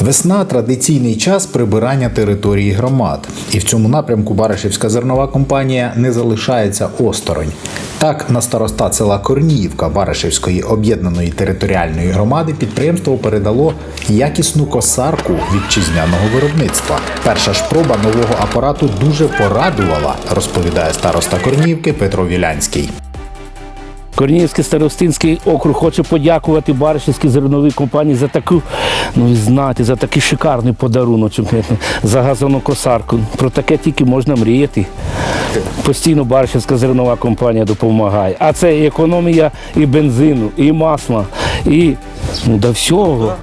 Весна традиційний час прибирання території громад, і в цьому напрямку Баришівська зернова компанія не залишається осторонь. Так, на старостат села Корніївка Баришівської об'єднаної територіальної громади підприємство передало якісну косарку вітчизняного виробництва. Перша ж проба нового апарату дуже порадувала, розповідає староста Корніївки Петро Вілянський. Корнівський старостинський округ хоче подякувати Баришівській зерновій компанії за таку, ну ви знаєте, за такий шикарний подарунок, за газонокосарку. Про таке тільки можна мріяти. Постійно Баришівська зернова компанія допомагає. А це і економія і бензину, і масла, і ну, до всього.